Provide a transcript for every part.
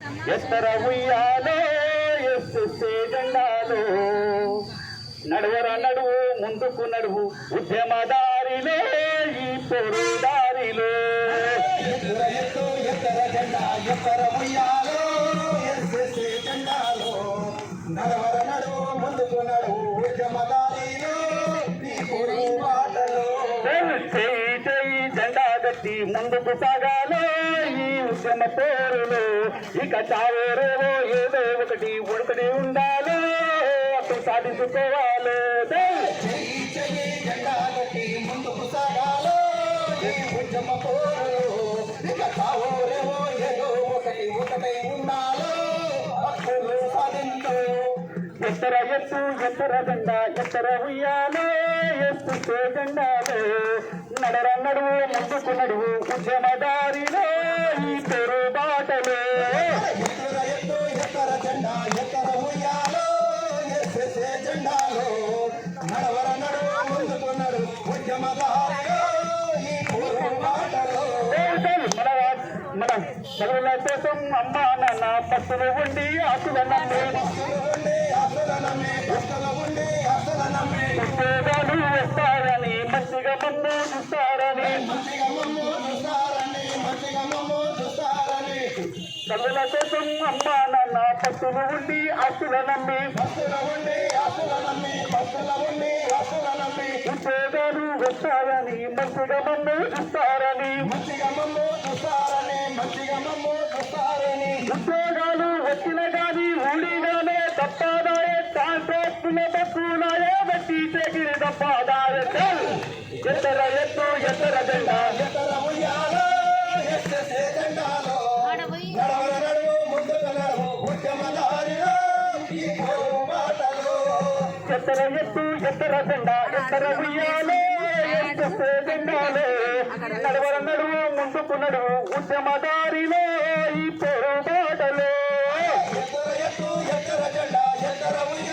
ఎస్తర ఉయ్యాలో ఎస్తే జెండాలో నడువర నడువు ముందుకు నడువు ఉద్యమ దారిలో ఈ పొరు దారిలో ఎత్తుర ఎత్తర జెండా ఎత్తర ఉయ్యాలో ఎస్ఎస్ఏ జెండాలో నడవర జెండా కట్టి ముందుకు సాగాలో ఈ ఉద్యమ పోరులో. ఇక చావేరేవో ఏదో ఒకటి ఒకటి ఉండాలో. అప్పుడు సాధించుకోవాలి. ముందుకు సాగాలో ఈ ఉద్యమ పోరులో ఇక ఏదో ఒకటి ఒకటై ఉండాలో హక్కులు సాధించు ఎత్తర ఎత్తు ఎత్తర జెండా ఎత్తర ఉయ్యాలో ఎత్తు జెండాలో. నడర నడువు ముందుకు నడువు ఉద్యమదారిలో ఈ పూర్వ బాటలో. మన కోసం అమ్మా నాన్న పట్టులు ఉండి ఆకుల నమ్మి. ఉద్యోగాలు వస్తారని మంచిగా చూస్తారని కోసం అమ్మ నాన్న పట్టులు ఉండి ఆస్తుల నమ్మి. నమ్మి ఉద్యోగాలు వస్తారని మంచిగా మమ్ము చూస్తారని ఉద్యోగాలు వచ్చిన కానీ ఊడిగానే ఎత్తర ఎత్తు ఎత్తర జెండా ఎత్తర ఉయ్యాలో ఎస్ఎస్ఏ జెండాలో నడవర నడువు ముందుకు నడువు ఉద్యమదారిలో ఈ పోరు బాటలో ఎత్తర ఎత్తు ఎత్తర జెండా ఎత్తర ఉయ్యాలో ఎత్తే జెండాలో నడవర నడువు ముందుకు నడువు ఉద్యమ దారిలో ఈ పొరు బాటలో ఎత్తర ఎత్తు ఎత్తర జెండా ఎత్తర ఉయ్యాలో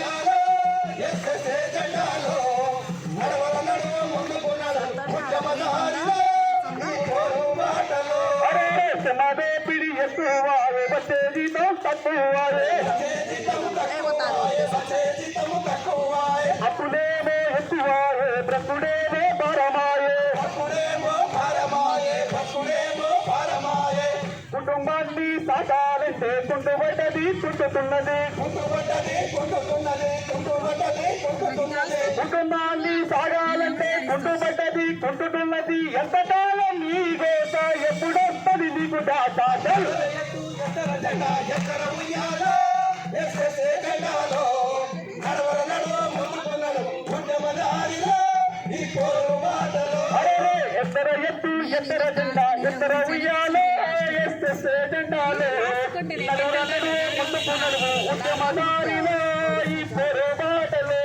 బ్రతుడేమో పరమాయే. భక్తుడేమో భారమాయే భక్తుడేమో కుటుంబాన్ని సాగాలంటే కుంటుబడ్డది కుంటుతున్నది. కుంటుతున్నది కుంటుపడ్డది కుంటుతున్నది. కుటుంబాన్ని సాగాలంటే కుంటుబడ్డది కుంటుతున్నది. ఎంతకాలం నీ గోత ఎప్పుడొస్తుంది నీకు జెండా ఎత్తర ఉయ్యాలో ఎత్తర ఎత్తు ఎత్తర జెండా ఎత్తర ఉయ్యాలో ఎస్తే జెండాలో. ముందుకు ఈ పొరు బాటలో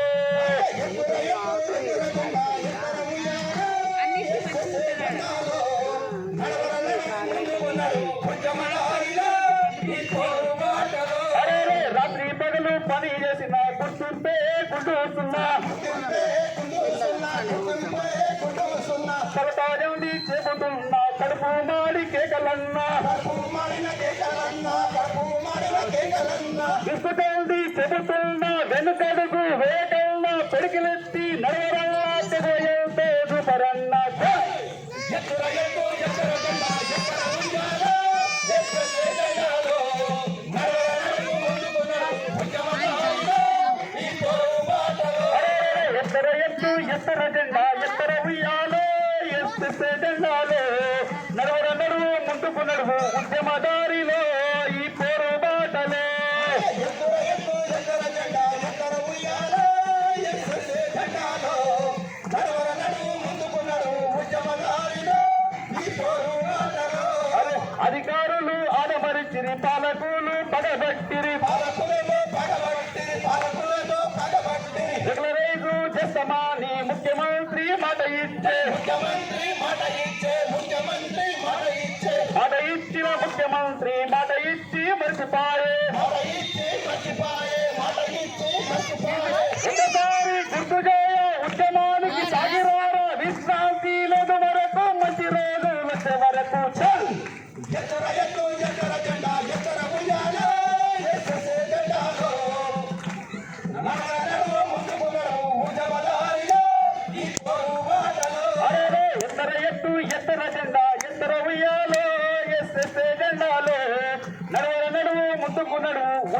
రాత్రి పగలు పని చేసిన గుర్తుంటే గుర్తు గుర్తింపే గుర్తుస్తున్నా చెబుతున్నా కడుపు మాడి కేకలన్నా. కడుపు చెబుతున్నా వెనుకడుగు వేటన్నా పెడికిలెత్తి నడవర నడువు ముందుకు నడువు ఉద్యమదారిలో ఈ పోరు బాటలో. అధికారులు ఆడమరిచిరి పాలకులు పడబట్టిరి పాలకులతో పగబట్టి పాలకులతో పగబట్టి రెగ్యులరైజ్ చేస్తామని ముఖ్యమంత్రి మాట ఇచ్చే శ్రీ మాట ఇచ్చి మర్చిపోయే